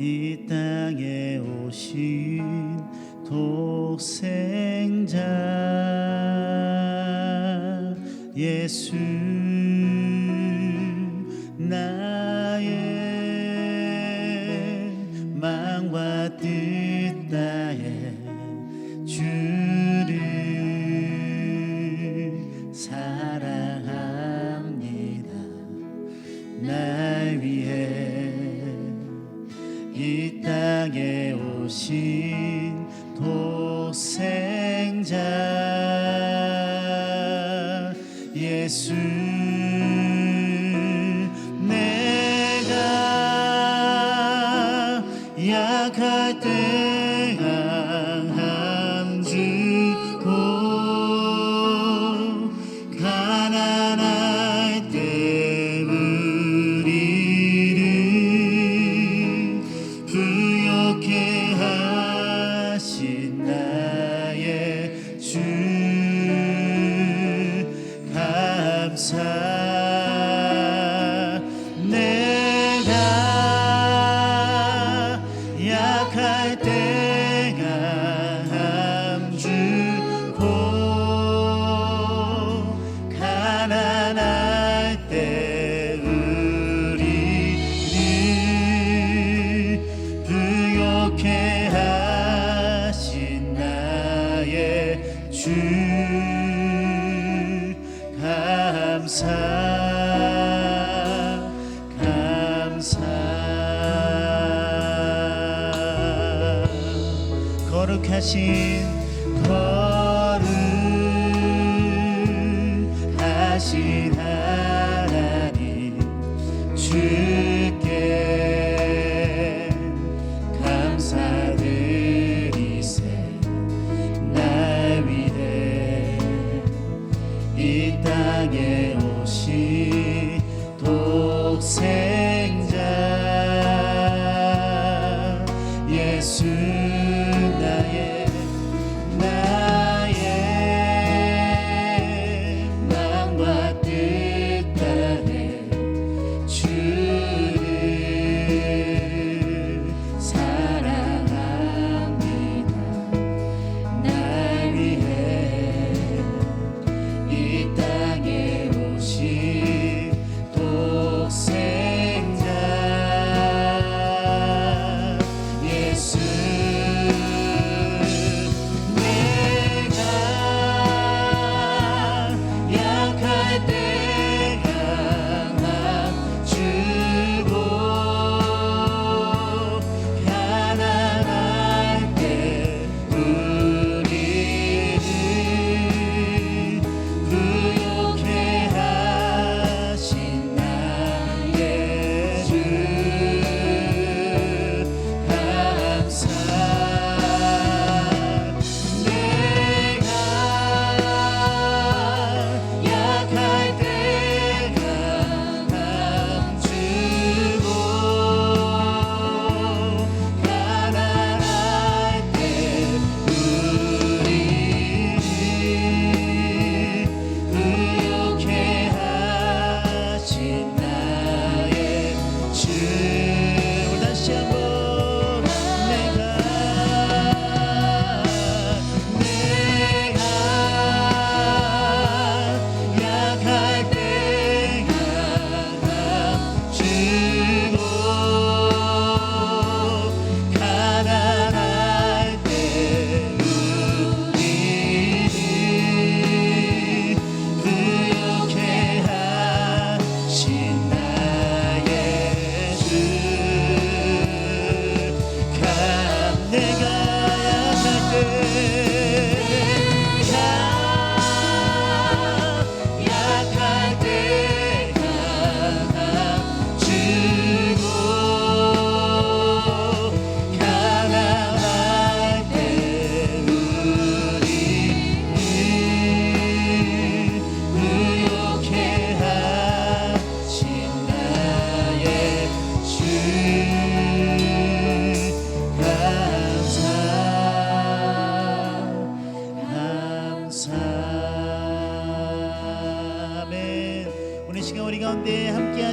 이 땅에 오신 독생자 예수 나 I do.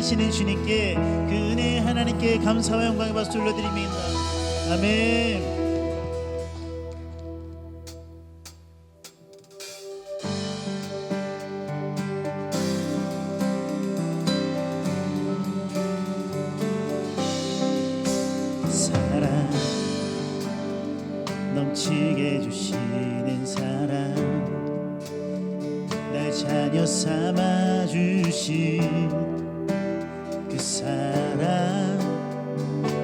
하시는 주님께 그 은혜 하나님께 감사와 영광의 박수 올려드립니다. 아멘 사랑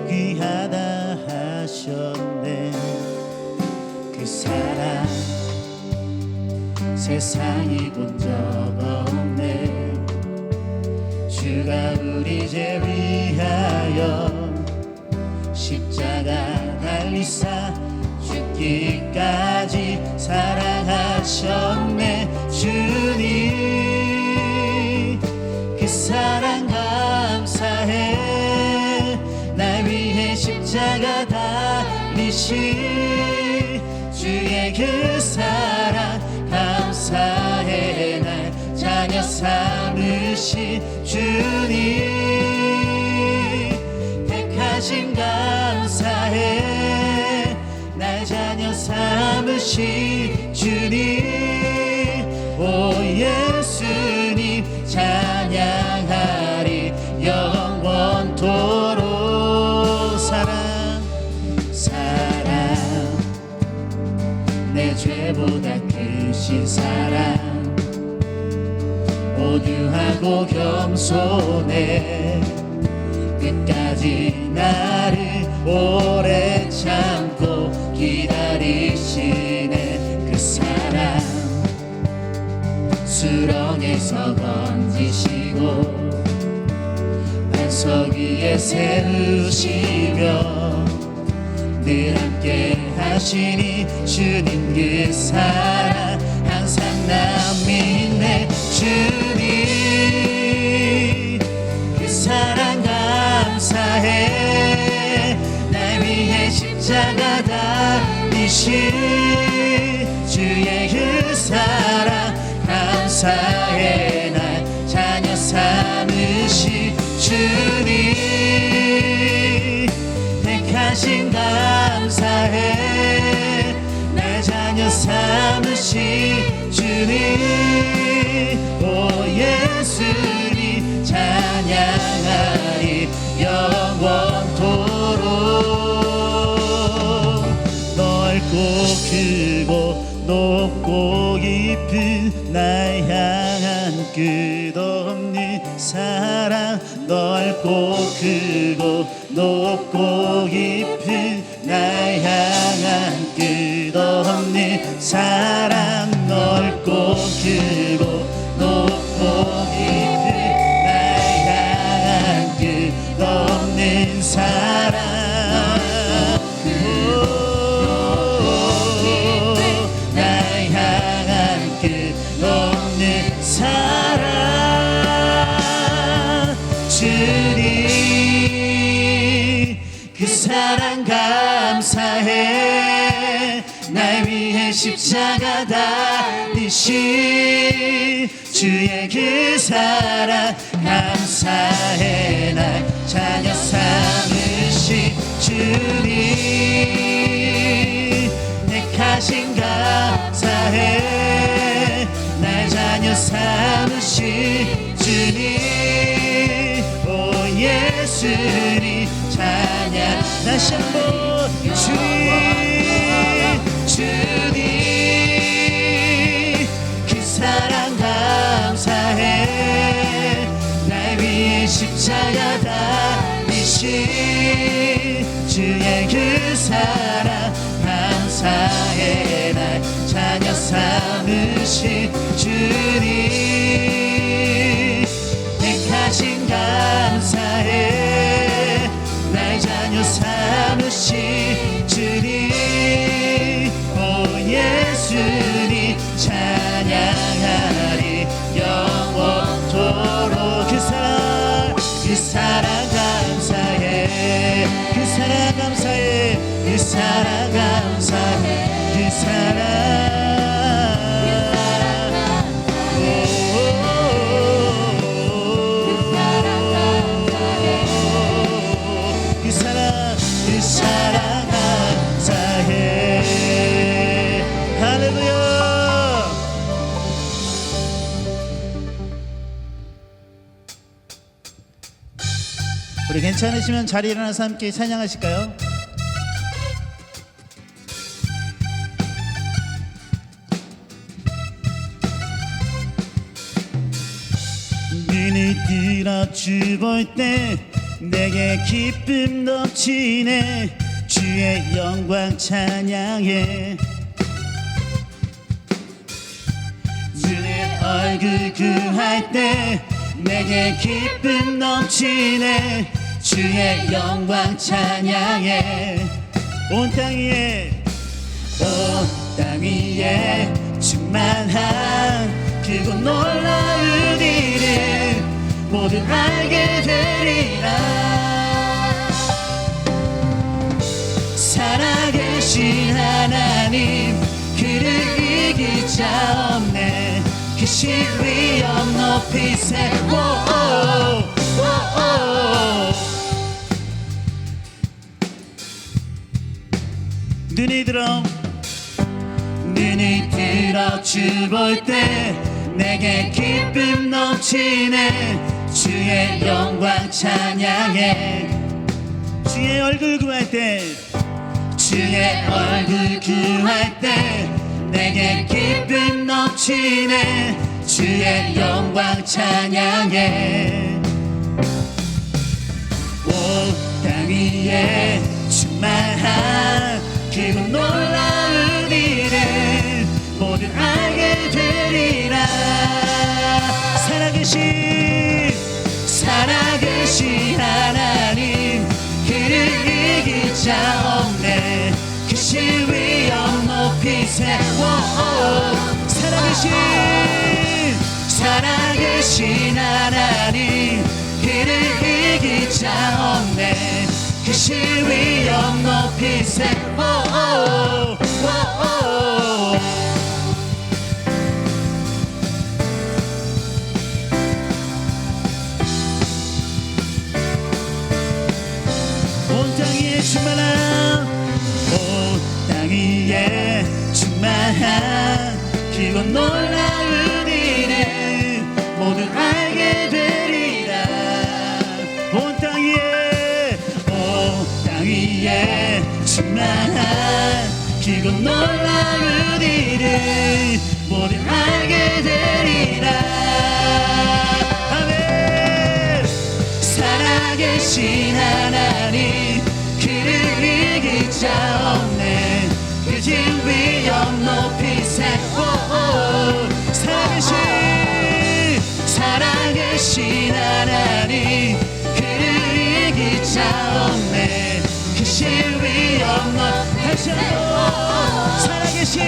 귀하다 하셨네. 그 사랑 세상이 본 적 없네. 주가 우리 죄 위하여 십자가 달리사 죽기까지 사랑하셨네 삼으신 주님 택하신 감사해. 날 자녀 삼으신 주님 오 예수님 찬양하리 영원토록 사랑 사랑. 내 죄보다 크신 사랑 오듀하고 겸손해. 끝까지 나를 오래 참고 기다리시네. 그 사랑 수렁에서 건지시고 반석 위에 세우시며 늘 함께 하시니 주님 그 사랑 항상 나 믿네. 주 택하신 감사해 날 자녀 삼으신 주님. 오 예수님 찬양하리 영원토록. 넓고 크고 높고 깊은 날 향한 끝없는 사랑. 넓고 크고 높고 깊은 날 향한 끝없는 사랑 넓고 크 십자가 달리신 주의 그 사랑 감사해. 날 자녀 삼으신 주님. 택하신 감사해. 날 자녀 삼으신 주님. 오 예수님 찬양 다시 한번 괜찮으시면 자리 일어나서 함께 찬양하실까요? 눈을 들어 주볼 때 내게 기쁨 넘치네. 주의 영광 찬양해. 주의 얼굴 구할 때 내게 기쁨 넘치네 주의 영광 찬양해. 온 땅 위에 온 땅 위에 충만한 그곳 놀라운 일을 모두 알게 되리라. 살아계신 하나님 그를 이길 자 없네. 그 신 위엄 높이 세워 눈이 들어. 눈이 들어 주볼 때 내게 기쁨 넘치네. 주의 영광 찬양해. 주의 얼굴 구할 때 주의 얼굴 구할 때 내게 기쁨 넘치네. 주의 영광 찬양해. 온 땅 위에 충만한 그곳 놀라운 일을 모두 알게 되리라. 살아계신 살아계신 하나님 그를 이길 자 없네. 그신 위엄 높이 세워. 살아계신 살아계신 하나님 그를 이길 자 없네 그신 위엄 높이 세워 그곳 놀라운 일을 모두 알게 되리라. 아멘. 살아계신 하나님 그를 이길 자 없네 그 진 위엄 높이 세워 살아계신 하나님 그를 이길 자 없네 그 신 높이 다시 한번 살아계신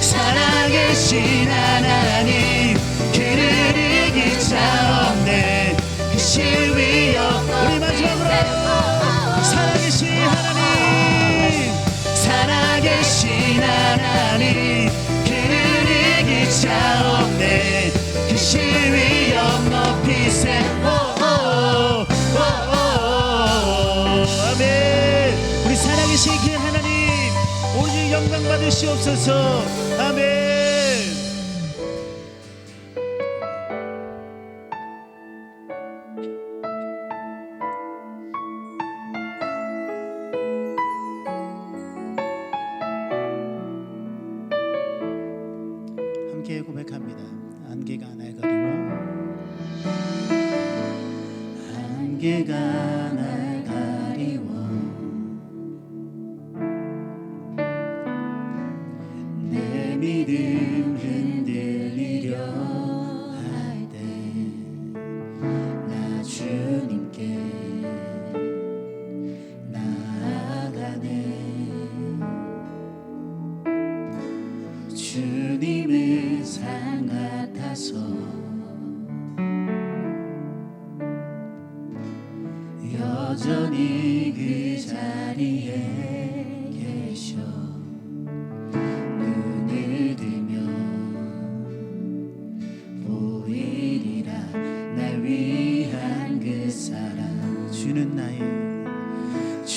살아계신 하나님 그를 이길 자 없네. 그신 위엄 우리 마지막으로 살아계신 하나님 살아계신 하나님 그를 이길 자 없네 영광 받으시옵소서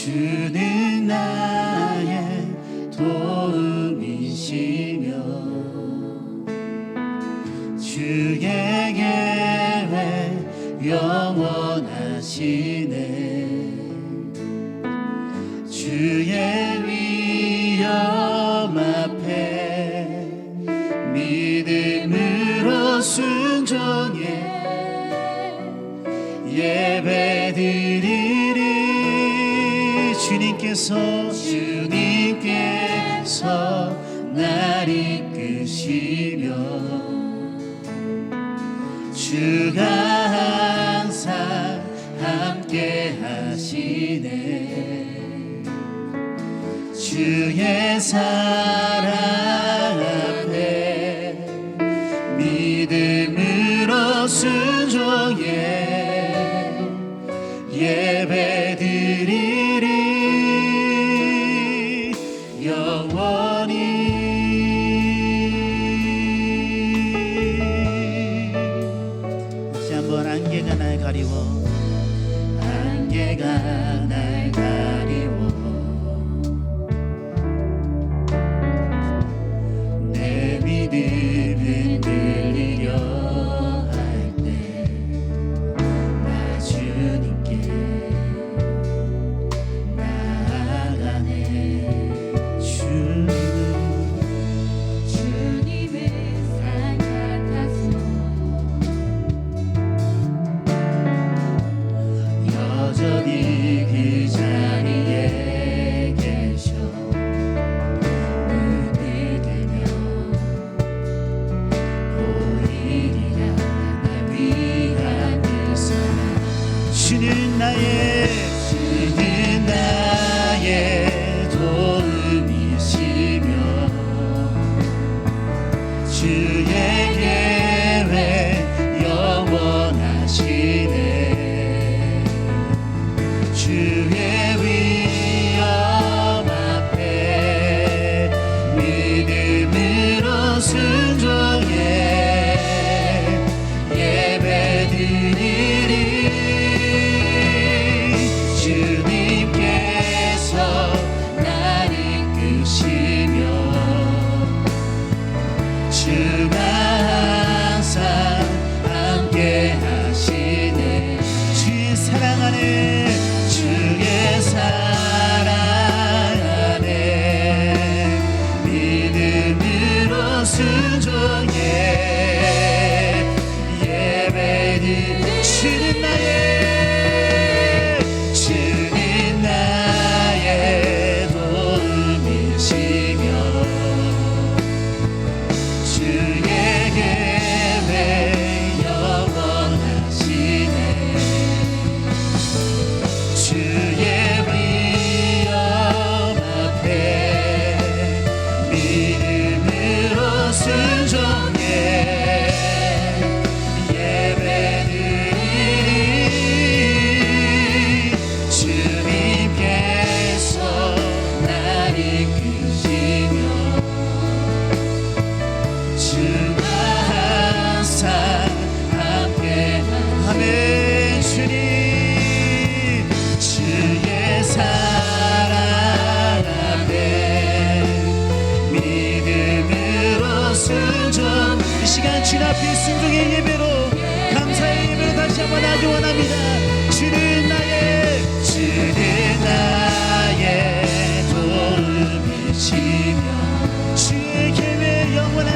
주는 나의 도움이시며 주의 계획 영원하시 함께 하시네. 주의 사랑.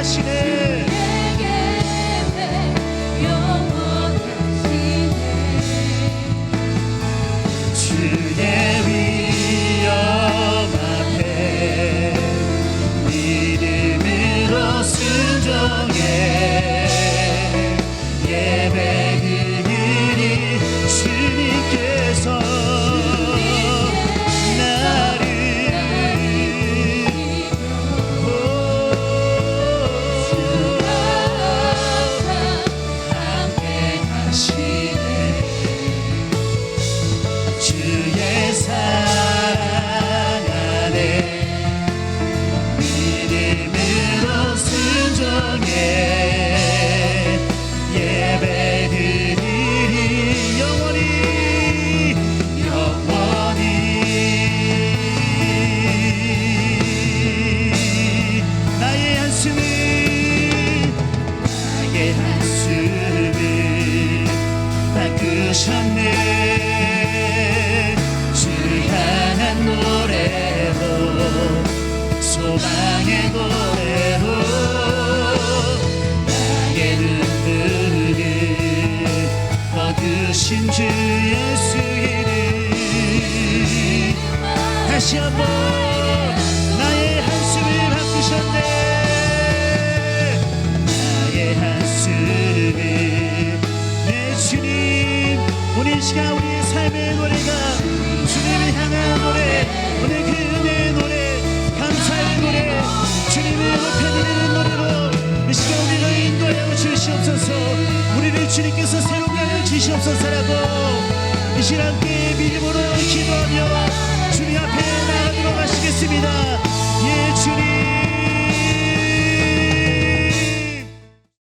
Yes, she did. 예수 이름 다시 한번 나의 한숨을 바꾸셨네. 나의 한숨을 내 주님 오늘 이 시간 우리의 삶의 노래가 주님을 향한 노래 오늘 그 은혜의 노래 감사의 노래 주님을 높여드리는 이 시간 우리를 인도하여 주시옵소서. 우리를 주님께서 새롭게 하여 주시옵소서라고 이 시간 함께 믿음으로 기도하며 주님 앞에 나아가도록 하시겠습니다